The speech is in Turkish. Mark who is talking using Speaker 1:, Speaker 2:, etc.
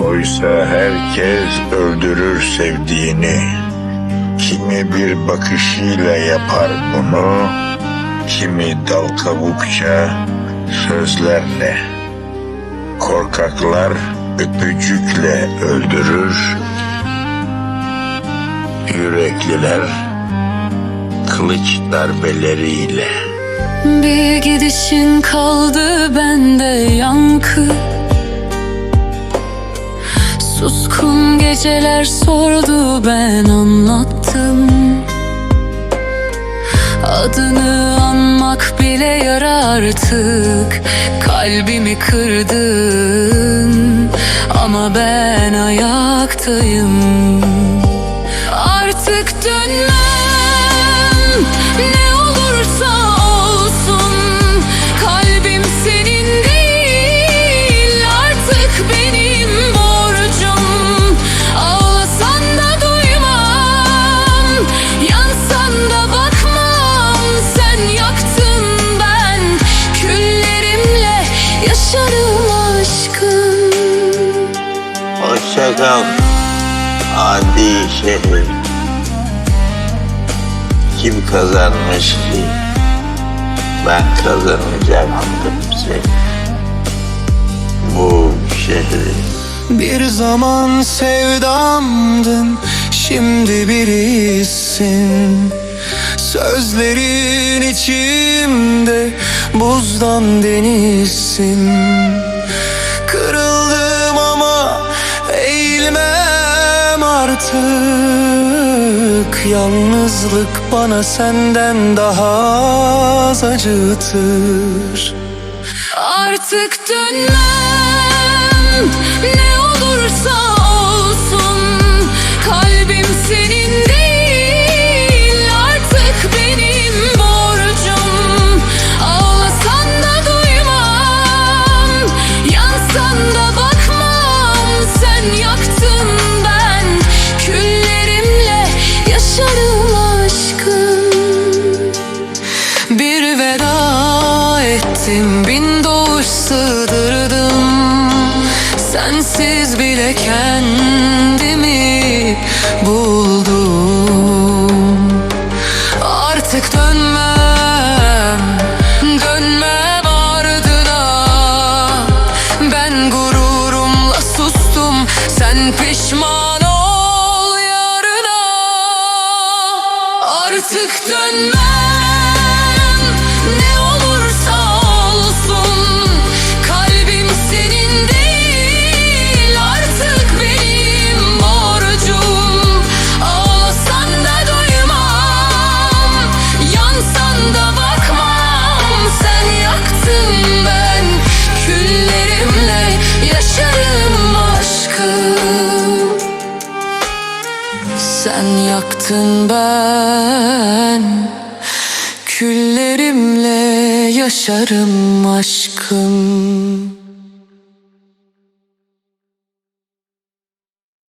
Speaker 1: Oysa herkes öldürür sevdiğini. Kimi bir bakışıyla yapar bunu, kimi dal kavukça sözlerle. Korkaklar öpücükle öldürür, yürekliler kılıç darbeleriyle.
Speaker 2: Bir gidişin kaldı bende geceler sordu ben anlattım. Adını anmak bile yara artık. Kalbimi kırdın Ama ben ayaktayım. Artık dönmem
Speaker 3: şehir. Kim kazanmış ki? Ben kazanacaktım seni. Bu şehri.
Speaker 4: Bir zaman sevdamdın Şimdi birisin Sözlerin içimde Buzdan denizsin artık Yalnızlık bana senden daha az acıtır.
Speaker 2: Artık dönmem ettim bin doğuş sığdırdım. Sensiz bile kendimi buldum. Artık dönmem, dönmem ardına. Ben gururumla sustum, sen pişman ol yarına. Artık dönmem sen yaktın ben. Küllerimle yaşarım aşkım